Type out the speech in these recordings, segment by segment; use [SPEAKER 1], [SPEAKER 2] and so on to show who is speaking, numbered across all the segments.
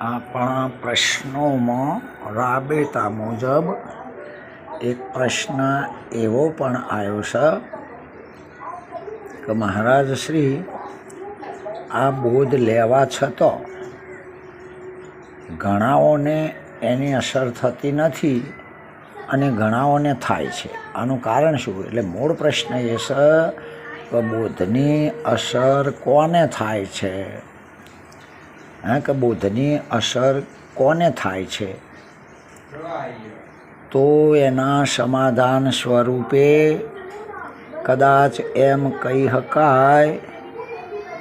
[SPEAKER 1] આપણા પ્રશ્નોમાં રાબેતા મુજબ એક પ્રશ્ન એવો પણ આવ્યો છે કે મહારાજ શ્રી, આ બોધ લેવા છતાં ઘણાઓને એની અસર થતી નથી અને ઘણાઓને થાય છે. આનું કારણ શું? એટલે મૂળ પ્રશ્ન એ છે કે બોધની અસર કોને થાય છે? હા કે બુદ્ધની અસર કોને થાય છે? તો એના સમાધાન સ્વરૂપે કદાચ એમ કહી શકાય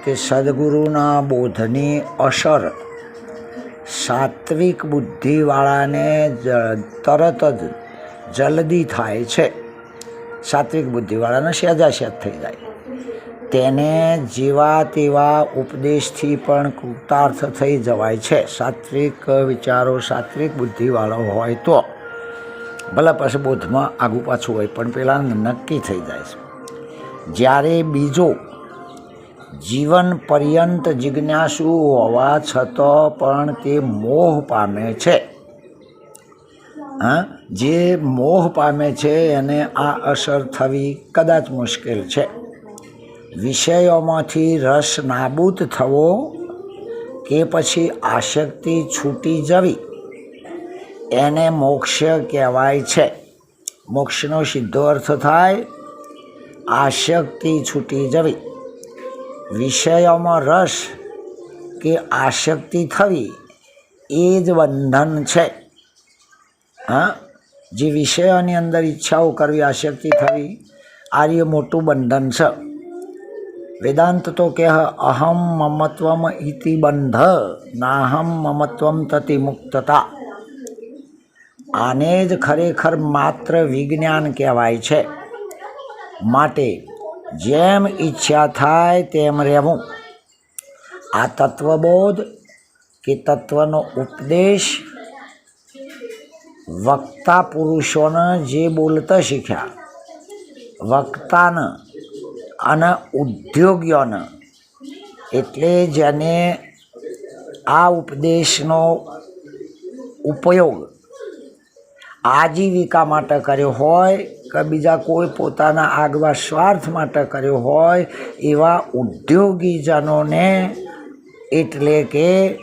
[SPEAKER 1] કે સદગુરુના બોધની અસર સાત્વિક બુદ્ધિવાળાને તરત જ જલ્દી થાય છે. સાત્વિક બુદ્ધિવાળાને સહેજાસહેજ થઈ જાય. તેને જેવા તેવા ઉપદેશથી પણ કૃતાર્થ થઈ જવાય છે. સાત્વિક વિચારો, સાત્વિક બુદ્ધિવાળો હોય તો. ભલે પછી બોધમાં આગુ પાછું હોય, પણ પેલા નક્કી થઈ જાય છે. જ્યારે બીજો, જીવન પર્યંત જિજ્ઞાસુ હોવા છતાં પણ તે મોહ પામે છે. હા? જે મોહ પામે છે, એને આ અસર થવી કદાચ મુશ્કેલ છે. વિષયોમાંથી રસ નાબૂદ થવો કે પછી આસક્તિ છૂટી જવી, એને મોક્ષ કહેવાય છે. મોક્ષનો સીધો અર્થ થાય આસક્તિ છૂટી જવી. વિષયોમાં રસ કે આસક્તિ થવી એ જ બંધન છે. હા? જે વિષયોની અંદર ઈચ્છાઓ કરવી આસક્તિ થવી, આ મોટું બંધન છે. વેદાંત તો કહે અહમ મમત્વમ ઇતિ બંધ, નાહમ મમત્વમ તતિ મુક્તતા. આને જ ખરેખર માત્ર વિજ્ઞાન કહેવાય છે. માટે જેમ ઈચ્છા થાય તેમ રહેવું. આ તત્વબોધ કે તત્વનો ઉપદેશ વક્તા પુરુષોને જે બોલતા શીખ્યા, વક્તાને અને ઉદ્યોગીઓને. એટલે જેને આ ઉપદેશનો ઉપયોગ આજીવિકા માટે કર્યો હોય કે બીજા કોઈ પોતાના આગવા સ્વાર્થ માટે કર્યો હોય, એવા ઉદ્યોગીજનોને એટલે કે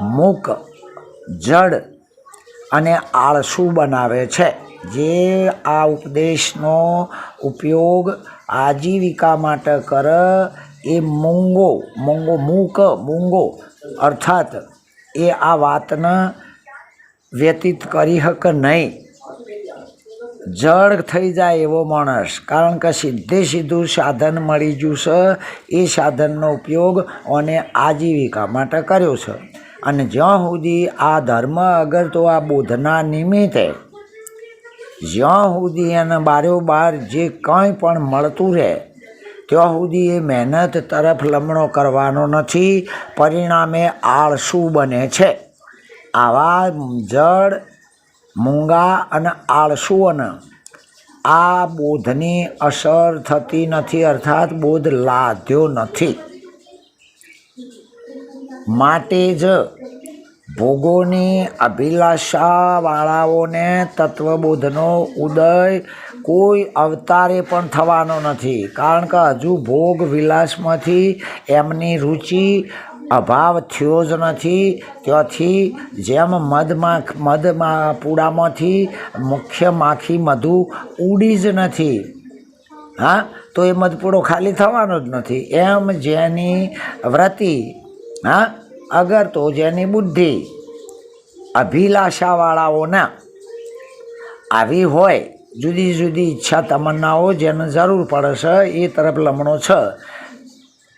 [SPEAKER 1] મૂક જડ અને આળસુ બનાવે છે. જે આ ઉપદેશનો ઉપયોગ આજીવિકા માટે કર, એ મૂંગો મૂંગો મૂક, મૂંગો, અર્થાત એ આ વાતને વ્યતીત કરી હક નહીં. જડ થઈ જાય એવો માણસ, કારણ કે સીધે સીધું સાધન મળી ગયું છે એ સાધનનો ઉપયોગ અને આજીવિકા માટે કર્યો છે. અને જ્યાં સુધી આ ધર્મ અગર તો આ બોધના નિમિત્તે જ્યાં સુધી એને બારોબાર જે કંઈ પણ મળતું રહે, ત્યાં સુધી એ મહેનત તરફ લમણો કરવાનો નથી, પરિણામે આળસુ બને છે. આવા જડ મૂંગા અને આળસુઓને આ બોધની અસર થતી નથી, અર્થાત બોધ લાદ્યો નથી. માટે જ ભોગોની અભિલાષાવાળાઓને તત્વબોધનો ઉદય કોઈ અવતારે પણ થવાનો નથી. કારણ કે હજુ ભોગ વિલાસમાંથી એમની રુચિ અભાવ થયો જ નથી. ત્યાંથી જેમ મધમાં મધમાં, પૂડામાંથી મુખ્ય માખી મધુ ઉડી જ નથી. હા? તો એ મધપૂડો ખાલી થવાનો જ નથી. એમ જેની વ્રતિ, હા? અગર તો જેની બુદ્ધિ અભિલાષાવાળાઓના આવી હોય, જુદી જુદી ઈચ્છા તમન્નાઓ જેને જરૂર પડે છે, એ તરફ લમણો છે.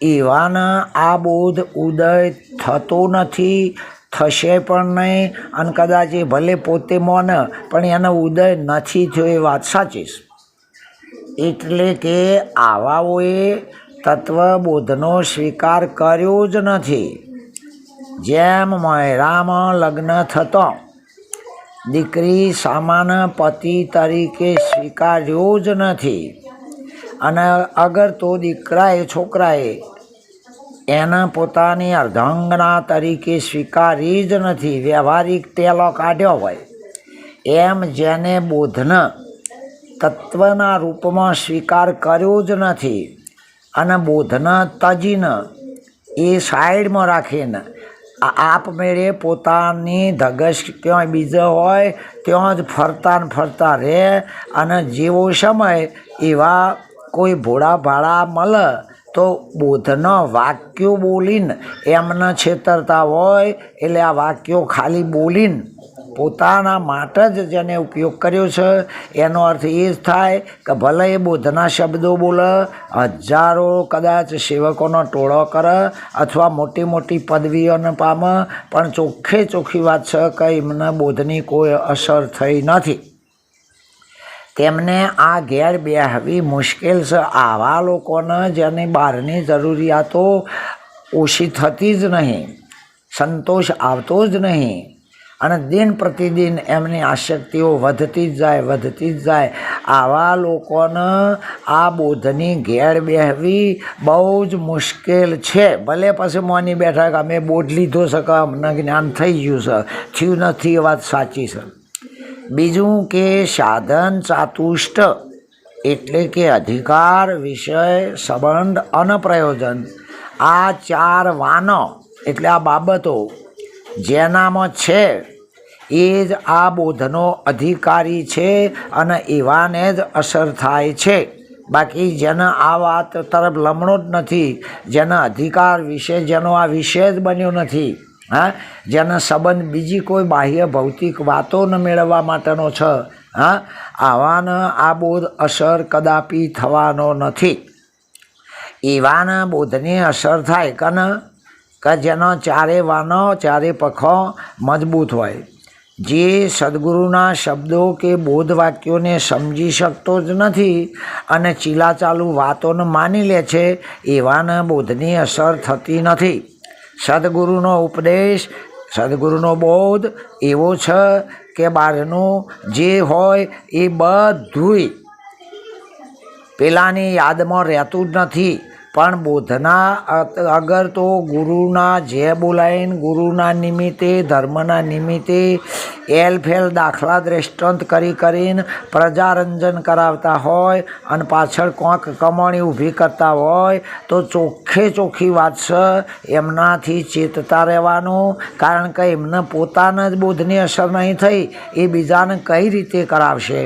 [SPEAKER 1] એવાના આ બોધ ઉદય થતો નથી, થશે પણ નહીં, અને કદાચ એ ભલે પોતે મોને, પણ એનો ઉદય નથી થયો એ વાત સાચી એટલે કે આવાઓએ તત્વબોધનો સ્વીકાર કર્યો જ નથી. જેમ મયરામાં લગ્ન થતો, દીકરી સામાન પતિ તરીકે સ્વીકાર્યો જ નથી. અને અગર તો દીકરાએ છોકરાએ એના પોતાની અર્ધાંગના તરીકે સ્વીકારી જ નથી, વ્યવહારિક તેલો કાઢ્યો હોય, એમ જેને બોધન તત્વના રૂપમાં સ્વીકાર કર્યો જ નથી અને બોધન તજીને એ સાઈડમાં રાખીને આપમેળે પોતાની ધગશ ક્યાંય બીજો હોય, ત્યાં જ ફરતા ને ફરતા રહે અને જેવો સમય એવા કોઈ ભોળા ભાડા મળે તો બોધનો વાક્યો બોલીને. એમને છેતરતા હોય એટલે આ વાક્યો ખાલી બોલીને. પોતાના માટે જ જેને ઉપયોગ કર્યો છે, એનો અર્થ એ જ થાય કે ભલે એ બોધના શબ્દો બોલે, હજારો કદાચ સેવકોનો ટોળો કરે અથવા મોટી મોટી પદવીઓને પામે, પણ ચોખ્ખે ચોખ્ખી વાત છે કે એમને બોધની કોઈ અસર થઈ નથી. તેમને આ ઘેર બેહવી મુશ્કેલ છે. આવા લોકોને જેની બહારની જરૂરિયાતો ઓછી થતી જ નહીં, સંતોષ આવતો જ નહીં. અને દિન પ્રતિદિન એમની આશક્તિઓ વધતી જ જાય, વધતી જ જાય. આવા લોકોને આ બોધની ઘેર બેહવી બહુ જ મુશ્કેલ છે. ભલે પછી મોની બેઠા કે અમે બોધ લીધો છે કે અમને જ્ઞાન થઈ ગયું છે. થયું નથી એ વાત સાચી છે. બીજું કે સાધન ચાતુષ્ટ એટલે કે અધિકાર વિષય સંબંધ અને પ્રયોજન. આ ચાર વાનો એટલે આ બાબતો જેનામાં છે, એ જ આ બોધનો અધિકારી છે અને એવાને જ અસર થાય છે. બાકી જેને આ વાત તરફ લમણો જ નથી, જેના અધિકાર વિશે, જેનો આ વિષય જ બન્યો નથી, હા, જેનો સંબંધ બીજી કોઈ બાહ્ય ભૌતિક વાતોને મેળવવા માટેનો છે, હા, આવાને આ બોધ અસર કદાપી થવાનો નથી. એવાના બોધની અસર થાય કને કે જેનો ચારે વાનો, ચારે પખો મજબૂત હોય. જે સદગુરુના શબ્દો કે બોધ વાક્યોને સમજી શકતો જ નથી અને ચીલાચાલુ વાતોને માની લે છે, એવાને બોધની અસર થતી નથી. સદગુરુનો ઉપદેશ, સદગુરુનો બોધ એવો છે કે બહારનું જે હોય એ બધુંય. પેલાની યાદમાં રહેતું જ નથી. પણ બોધના અગર તો ગુરુના જે બોલાઈને ગુરુના નિમિત્તે, ધર્મના નિમિત્તે એલ ફેલ દાખલા દ્રષ્ટાંત કરી કરીને પ્રજારંજન કરાવતા હોય અને પાછળ કોંક કમાણી ઊભી કરતા હોય, તો ચોખ્ખે ચોખ્ખી વાત છે, એમનાથી ચેતતા રહેવાનું. કારણ કે એમને પોતાના જ બોધની અસર નહીં થઈ, એ બીજાને કઈ રીતે કરાવશે?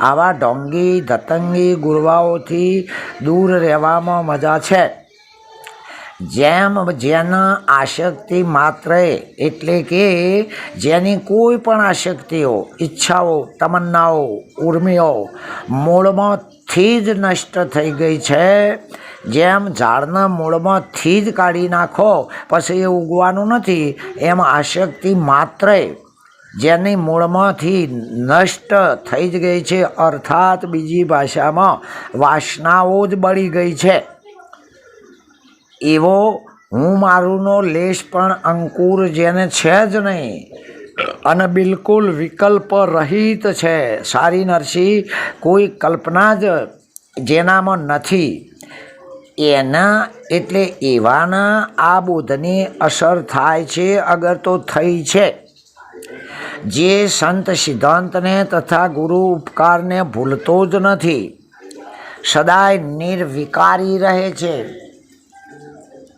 [SPEAKER 1] આવા ઢોંગી ધતંગી ગુરવાઓથી દૂર રહેવામાં મજા છે. જેમ જેના આશક્તિ માત્ર એટલે કે જેની કોઈ પણ આશક્તિઓ, ઈચ્છાઓ, તમન્નાઓ, ઉર્મિઓ મૂળમાંથી જ નષ્ટ થઈ ગઈ છે. જેમ ઝાડના મૂળમાંથી જ કાઢી નાખો, પછી એ ઉગવાનું નથી. એમ આશક્તિ માત્રે જેની મૂળમાંથી નષ્ટ થઈ જ ગઈ છે, અર્થાત બીજી ભાષામાં વાસનાઓ જ બળી ગઈ છે. એવો હું મારુંનો લેશ પણ અંકુર જેને છે જ નહીં. અને બિલકુલ વિકલ્પ રહિત છે. સારી નરસી કોઈ કલ્પના જ જેનામાં નથી. એના એટલે એવાના આ બોધની અસર થાય છે, અગર તો થઈ છે. જે સંત સિદ્ધાંતને તથા ગુરુ ઉપકારને ભૂલતો જ નથી, સદાય નિર્વિકારી રહે છે.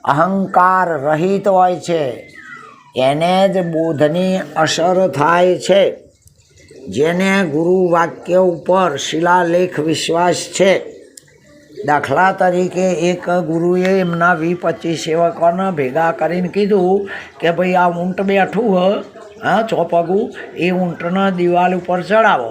[SPEAKER 1] અહંકાર રહિત હોય છે, એને જ બોધની અસર થાય છે. જેને ગુરુ વાક્ય ઉપર શિલાલેખ વિશ્વાસ છે. દાખલા તરીકે એક ગુરુએ એમના વી પચીસ સેવકોને ભેગા કરીને કીધું કે ભાઈ આ ઊંટ બેઠું હ ચોપગું? એ ઊંટના દિવાલ ઉપર ચડાવો.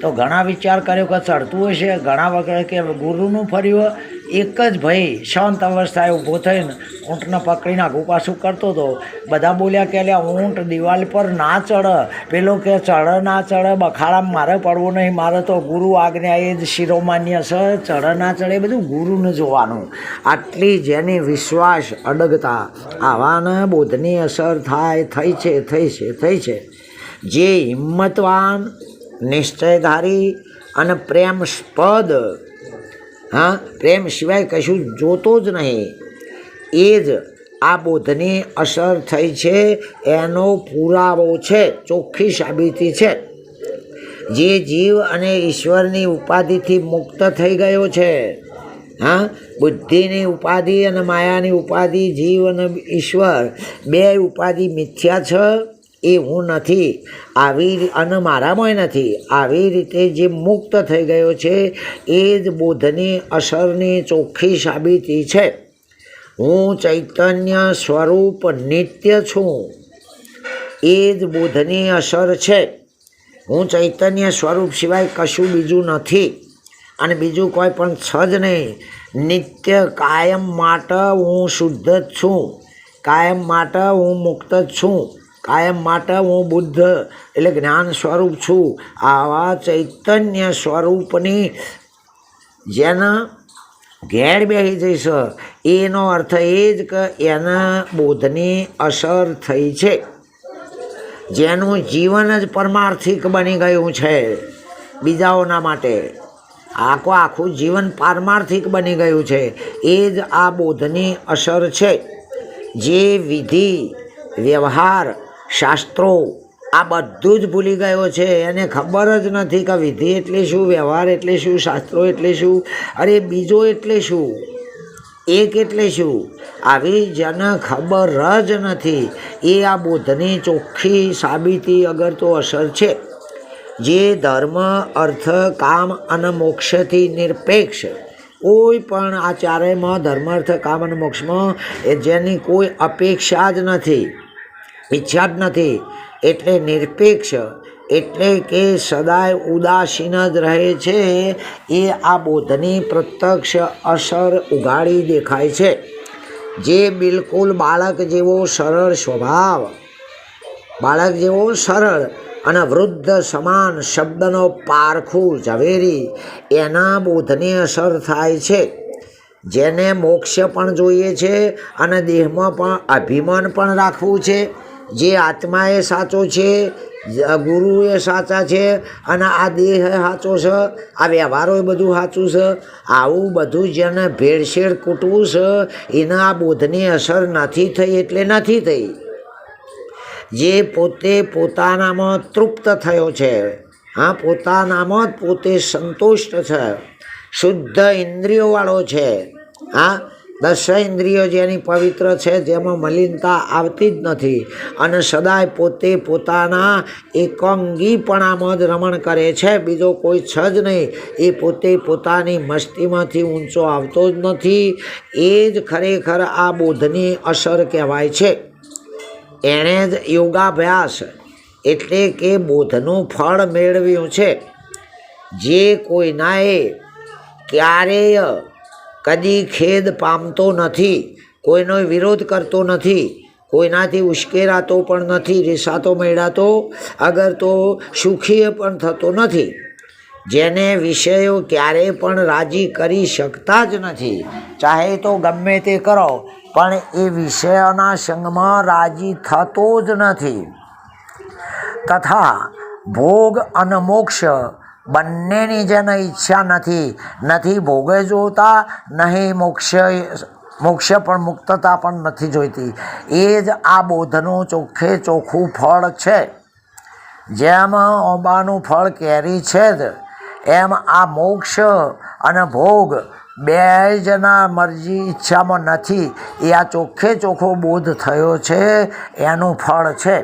[SPEAKER 1] તો ઘણા વિચાર કર્યો કે ચડતું હશે ઘણા વખત કે ગુરુનું ફર્યું એક જ ભાઈ શાંત અવસ્થાએ ઊભો થઈને ઊંટને પકડીને આગું પાછું કરતો હતો. બધા બોલ્યા કે અલ્યા ઊંટ દિવાલ પર ના ચડે. પેલો કે ચડે ના ચડે બખાડામાં મારે પડવું નહીં, મારે તો ગુરુ આજ્ઞા એ જ શિરોમાન્ય છે. ચડે ના ચડે બધું ગુરુને જોવાનું. આટલી જેની વિશ્વાસ અડગતા, આવાને બોધની અસર થાય, થઈ છે થઈ છે થઈ છે. જે હિંમતવાન નિશ્ચયધારી અને પ્રેમસ્પદ હા, પ્રેમ સિવાય કશું જોતો જ નહીં. એ જ આ બોધની અસર થઈ છે, એનો પુરાવો છે, ચોખ્ખી સાબિતી છે. જે જીવ અને ઈશ્વરની ઉપાધિથી મુક્ત થઈ ગયો છે. હા, બુદ્ધિની ઉપાધિ અને માયાની ઉપાધિ, જીવ અને ઈશ્વર, બે ઉપાધિ મિથ્યા છે. એ હું નથી. આવી અને મારામાંય નથી. આવી રીતે જે મુક્ત થઈ ગયો છે, એ જ બુદ્ધની અસરની ચોખ્ખી સાબિતી છે. હું ચૈતન્ય સ્વરૂપ નિત્ય છું. એ જ બોધની અસર છે. હું ચૈતન્ય સ્વરૂપ સિવાય કશું બીજું નથી. અને બીજું કોઈ પણ છે જ નહીં. નિત્ય કાયમ માટે હું શુદ્ધ જ છું. કાયમ માટે હું મુક્ત જ છું. કાયમ માટે હું બુદ્ધ એટલે જ્ઞાન સ્વરૂપ છું. આવા ચૈતન્ય સ્વરૂપની જેના ઘેર બેસી જઈશ, એનો અર્થ એ જ કે એના બોધની અસર થઈ છે. જેનું જીવન જ પરમાર્થિક બની ગયું છે બીજાઓના માટે. આખું આખું જીવન પારમાર્થિક બની ગયું છે. એ જ આ બોધની અસર છે. જે વિધિ, વ્યવહાર શાસ્ત્રો. આ બધું જ ભૂલી ગયો છે. એને ખબર જ નથી કે વિધિ એટલે શું, વ્યવહાર એટલે શું, શાસ્ત્રો એટલે શું, અરે બીજો એટલે શું, એક એટલે શું? આવી જેને ખબર જ નથી. એ આ બુદ્ધની ચોખ્ખી સાબિતી અગર તો અસર છે. જે ધર્મ, અર્થ, કામ અને મોક્ષથી નિરપેક્ષ. કોઈ પણ આ ચારેયમાં ધર્મ અર્થ કામ અને મોક્ષમાં એ જેની કોઈ અપેક્ષા જ નથી. ઈચ્છા જ નથી. એટલે નિરપેક્ષ, એટલે કે સદાય ઉદાસીન જ રહે છે એ આ બોધની પ્રત્યક્ષ અસર ઉઘાડી દેખાય છે. જે બિલકુલ બાળક જેવો સરળ સ્વભાવ, બાળક જેવો સરળ અને વૃદ્ધ સમાન શબ્દનો પારખું ઝવેરી એના બોધની અસર થાય છે. જેને મોક્ષ પણ જોઈએ છે અને દેહમાં પણ અભિમાન પણ રાખવું છે. જે આત્મા એ સાચો છે ગુરુ એ સાચા છે અને આ દેહ સાચો છે, આ વ્યવહારો એ બધું સાચું છે, આવું બધું જેને ભેળસેળ કૂટવું છે, એને આ બોધની અસર નથી થઈ એટલે નથી થઈ. જે પોતે પોતાનામાં તૃપ્ત થયો છે, હા, પોતાનામાં જ પોતે સંતુષ્ટ છે, શુદ્ધ ઇન્દ્રિયોવાળો છે, હા દસ ઇન્દ્રિયો જેની પવિત્ર છે, જેમાં મલિનતા આવતી જ નથી. અને સદાય પોતે પોતાના એકાંગીપણામાં જ રમણ કરે છે. બીજો કોઈ છે જ નહીં, એ પોતે પોતાની મસ્તીમાંથી ઊંચો આવતો જ નથી. એ જ ખરેખર આ બોધની અસર કહેવાય છે. એણે જ યોગાભ્યાસ એટલે કે બોધનું ફળ મેળવ્યું છે. જે કોઈનાએ ક્યારેય કદી ખેદ પામતો નથી, કોઈનો વિરોધ કરતો નથી, કોઈનાથી ઉશ્કેરાતો પણ નથી, રીસાતો મેળાતો, અગર તો સુખીએ પણ થતો નથી. જેને વિષયો ક્યારેય પણ રાજી કરી શકતા જ નથી, ચાહે તો ગમે તે કરો, પણ એ વિષયોના સંગમાં રાજી થતો જ નથી. તથા ભોગ અને મોક્ષ બંનેની જેને ઈચ્છા નથી નથી ભોગે જોતા, નહીં મોક્ષ મોક્ષ પણ મુક્તતા પણ નથી જોઈતી. એ જ આ બોધનું ચોખ્ખે ચોખ્ખું ફળ છે. જેમ ઓબાનું ફળ કેરી છે જ, એમ આ મોક્ષ અને ભોગ બે જના મરજી ઈચ્છામાં નથી, એ આ ચોખ્ખે ચોખ્ખો બોધ થયો છે, એનું ફળ છે.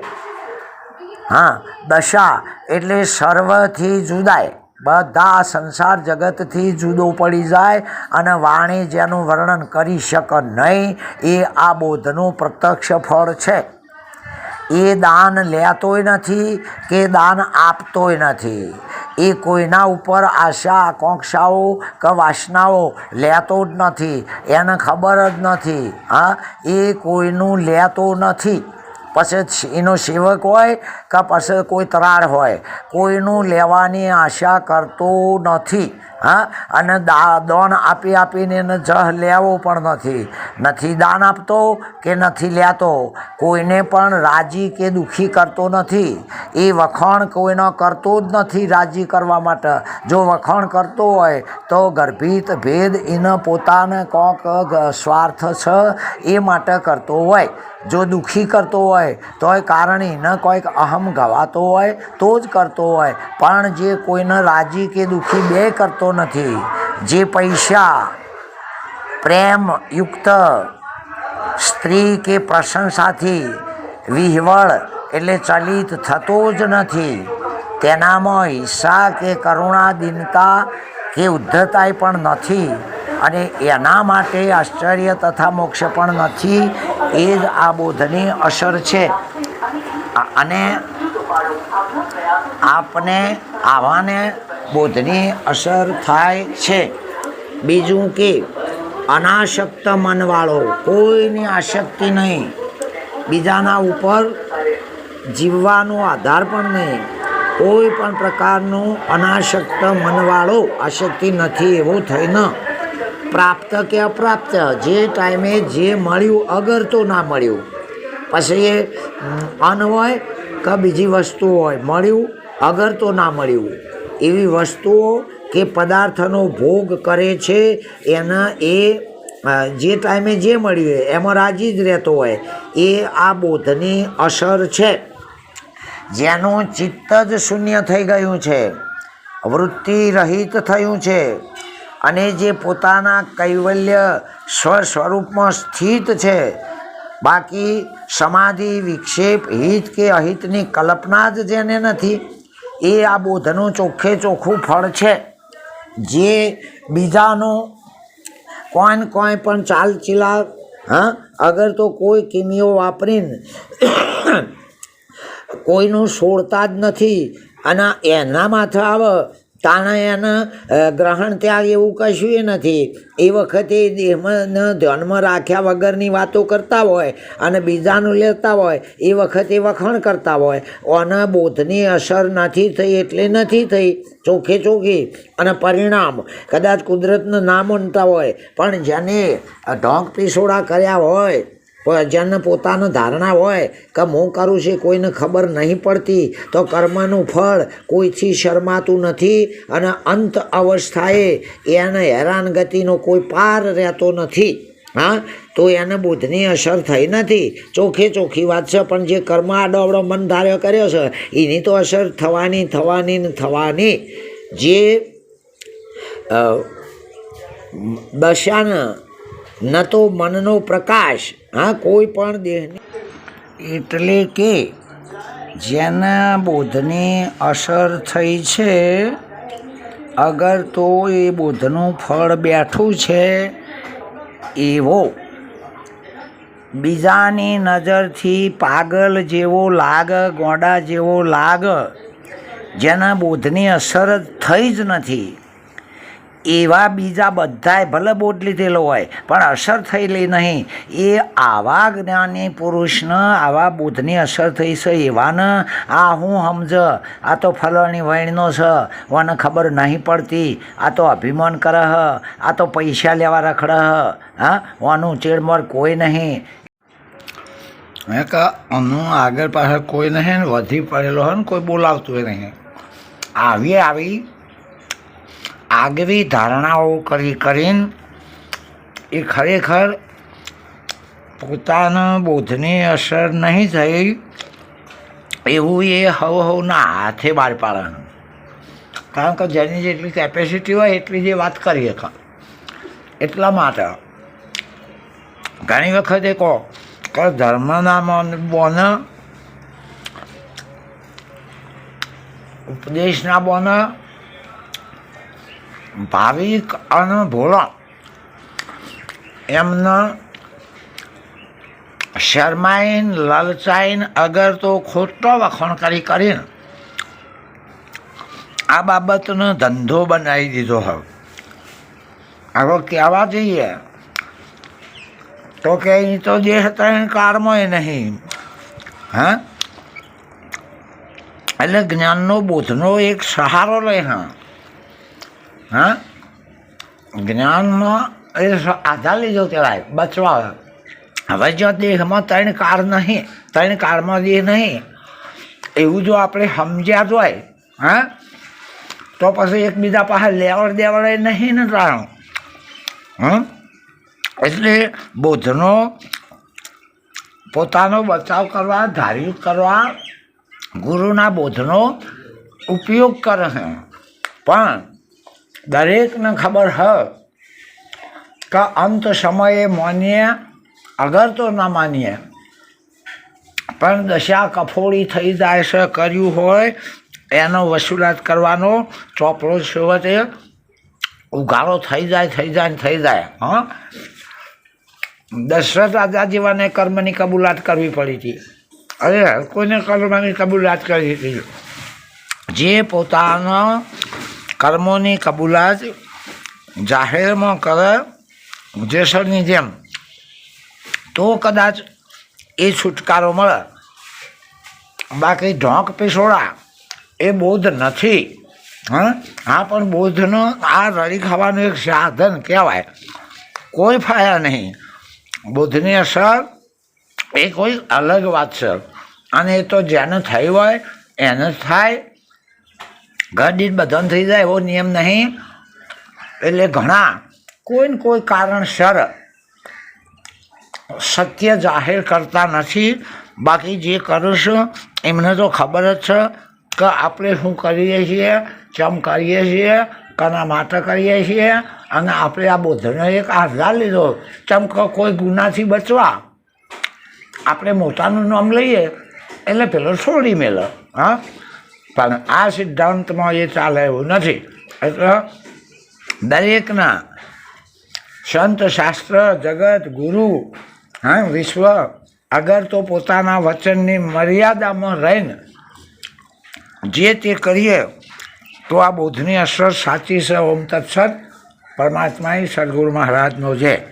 [SPEAKER 1] હા, દશા એટલે સર્વથી જુદાય. બધા સંસાર જગતથી જુદો પડી જાય અને વાણી જેનું વર્ણન કરી શક નહીં, એ આ બોધનું પ્રત્યક્ષ ફળ છે. એ દાન લેતોય નથી કે દાન આપતોય નથી. એ કોઈના ઉપર આશા, આકાંક્ષાઓ કે વાસનાઓ લેતો જ નથી. એને ખબર જ નથી. હા, એ કોઈનું લેતો નથી. પછી એનો સેવક હોય કે પાસે કોઈ તરાડ હોય કોઈનું લેવાની આશા કરતો નથી. હા? અને દા, દોન આપી આપીને એને જહ લેવો પણ નથી. નથી દાન આપતો કે નથી લેતો? કોઈને પણ રાજી કે દુઃખી કરતો નથી. એ વખાણ કોઈનો કરતો જ નથી રાજી કરવા માટે. જો વખાણ કરતો હોય તો ગર્ભિત ભેદ એને પોતાને કોક સ્વાર્થ છે એ માટે કરતો હોય. જો દુઃખી કરતો હોય તોય કારણ એને કોઈક અહમ ગવાતો હોય તો જ કરતો હોય. પણ જે કોઈને રાજી કે દુઃખી બે કરતો નથી. જે પૈસા પ્રેમયુક્ત સ્ત્રી કે પ્રશંસાથી વિહવળ એટલે ચલિત થતો જ નથી. તેનામાં હિંસા કે કરુણા દિનતા કે ઉદ્ધતાય પણ નથી અને એના માટે આશ્ચર્ય તથા મોક્ષ પણ નથી. એ જ આ બોધની અસર છે. અને આપને આવાને બોધની અસર થાય છે. બીજું કે, અનાશક્ત મનવાળો કોઈની આશક્તિ નહીં. બીજાના ઉપર જીવવાનો આધાર પણ નહીં. કોઈ પણ પ્રકારનું અનાશક્ત મનવાળો આશક્તિ નથી, એવો થઈને પ્રાપ્ત કે અપ્રાપ્ત, જે ટાઈમે જે મળ્યું, અગર તો ના મળ્યું. પછી એ અન્ન હોય કે બીજી વસ્તુ હોય, મળ્યું અગર તો ના મળ્યું. એવી વસ્તુઓ કે પદાર્થનો ભોગ કરે છે, એના એ જે ટાઈમે જે મળ્યું હોય, એમાં રાજી જ રહેતો હોય, એ આ બોધની અસર છે. જેનું ચિત્ત જ શૂન્ય થઈ ગયું છે, વૃત્તિ રહિત થયું છે, અને જે પોતાના કૈવલ્ય સ્વ સ્વરૂપમાં સ્થિત છે બાકી સમાધિ, વિક્ષેપ, હિત કે અહિતની કલ્પના જ જેને નથી, એ આ બોધનું ચોખ્ખે ચોખ્ખું ફળ છે. જે બીજાનું કોઈને કોઈ પણ ચાલચીલા, હા? અગર તો કોઈ કિમીઓ વાપરીને કોઈનું છોડતા જ નથી અને એના માથે આવે તાણે એને અ, ગ્રહણ ત્યાગ એવું કશું નથી. એ વખતે દેહમાં ધ્યાનમાં રાખ્યા વગરની વાતો કરતા હોય અને બીજાનું લેતા હોય એ વખતે વખાણ કરતા હોય. આના બોધની અસર નથી થઈ એટલે નથી થઈ. ચોખ્ખે ચોખ્ખી અને પરિણામ કદાચ કુદરતનું ના માનતા હોય પણ જેને ઢોંગ પીસોડા કર્યા હોય જેને પોતાને ધારણા હોય કે હું કરું છું કોઈને ખબર નહીં પડતી, તો કર્મનું ફળ કોઈથી શરમાતું નથી અને અંત અવસ્થાએ એને હેરાનગતિનો કોઈ પાર રહેતો નથી. હા, તો એને બુદ્ધની અસર થઈ નથી. ચોખ્ખે ચોખ્ખી વાત છે, પણ જે કર્મ આડોવડો મન ધાર્યો કર્યો છે, એની તો અસર થવાની થવાની ને થવાની. જે દશાના ન તો મનનો પ્રકાશ, હા, કોઈ પણ દેહની. એટલે કે જેના બોધની અસર થઈ છે, અગર તો એ બોધનું ફળ બેઠું છે, એવો. બીજાની નજરથી પાગલ જેવો લાગ, ગોડા જેવો લાગ, જેના બોધની અસર જ થઈ જ નથી. એવા બીજા બધાય ભલે બોટ લીધેલો હોય, પણ અસર થયેલી નહીં. એ આવા જ્ઞાની પુરુષને, આવા બુદ્ધની અસર થઈ છે એવાને આ હું સમજ. આ તો ફલાણી વૈણનો છે ઓને ખબર નહીં પડતી. આ તો અભિમાન કરે હ આ તો પૈસા લેવા રખડે હ હા ઓનું ચેડમોર કોઈ નહીં. મેં કહા આનું આગળ પાછળ કોઈ નહીં ને, વધી પડેલો હોય ને, કોઈ બોલાવતું નહીં. આવી આવી આગવી ધારણાઓ કરી કરીને એ ખરેખર પોતાના બોધની અસર નહીં થઈ એવું એ હવ હવના હાથે બહાર પાડવાનું. કારણ કે જેની જેટલી કેપેસિટી હોય એટલી જે વાત કરીએ એટલા માટે ઘણી વખતે કહો કે ધર્મના મન બોન, ઉપદેશના બોન ભાવિક અને ભોળા એમને શરમાઈન, લલચાઈન, અગર તો ખોટો વખાણ કરી કરીને આ બાબતનો ધંધો બનાવી દીધો હવે. આગળ કહેવા જઈએ તો કે અહીં તો દેહ ત્રણ કાળમાંય નહીં. હા? એટલે જ્ઞાનનો બોધનો એક સહારો લે હા. હા? જ્ઞાનનો એ આધાર લીધો કહેવાય બચવા હવે જો દેહમાં ત્રણ કાર નહીં, ત્રણ કારમાં દેહ નહીં, એવું જો આપણે સમજ્યા જ હોય, હા? તો પછી એકબીજા પાસે લેવડ દેવડ નહીં ને જાણો હં? એટલે બુદ્ધનો પોતાનો બચાવ કરવા, ધાર્યું કરવા, ગુરુના બોધનો ઉપયોગ કરે છે. પણ દરેકને ખબર હ કે અંત સમયે માનીએ, અગર તો ના માનીએ. પણ દશા કફોડી થઈ જાય છે, કર્યું હોય, એનો વસૂલાત કરવાનો ચોપડો છેવટે ઉઘાડો થઈ જાય થઈ જાય થઈ જાય, હા? દશરથ રાજા જેવાને કર્મની કબૂલાત કરવી પડી હતી. અરે, કોઈને કર્મની કબૂલાત કરી હતી? જે પોતાના કર્મોની કબૂલાત જાહેરમાં કરે જેસરની જેમ. તો કદાચ એ છુટકારો મળે. બાકી ઢોંક પીસોડા એ બોધ નથી. હા? હા, પણ બોધનો આ રડી ખાવાનું એક સાધન કહેવાય. કોઈ ફાયા નહીં. બુદ્ધની અસર એ કોઈ અલગ વાત છે. અને એ તો જેને થઈ હોય એને જ થાય. ઘર બધાને થઈ જાય એવો નિયમ નહીં. એટલે ઘણા કોઈ ને કોઈ કારણસર સત્ય જાહેર કરતા નથી. બાકી જે કરું છું, એમને તો ખબર જ છે કે આપણે શું કરીએ છીએ, ચમ કરીએ છીએ, કના માટે કરીએ છીએ, અને આપણે આ બુદ્ધનો એક આધાર લીધો. કેમ કે કોઈ ગુનાથી બચવા. આપણે મોટાનું નામ લઈએ. એટલે પેલો છોડી મેલો. હા? પણ આ સિદ્ધાંતમાં એ ચાલે એવું નથી. એટલે દરેકના સંત શાસ્ત્ર, જગત, ગુરુ, હા, વિશ્વ, અગર તો પોતાના વચનની મર્યાદામાં રહીને જે તે કરીએ, તો આ બુદ્ધની અસર સાચી છે, ઓમ તત્સત. પરમાત્માએ સદગુરુ મહારાજનો છે.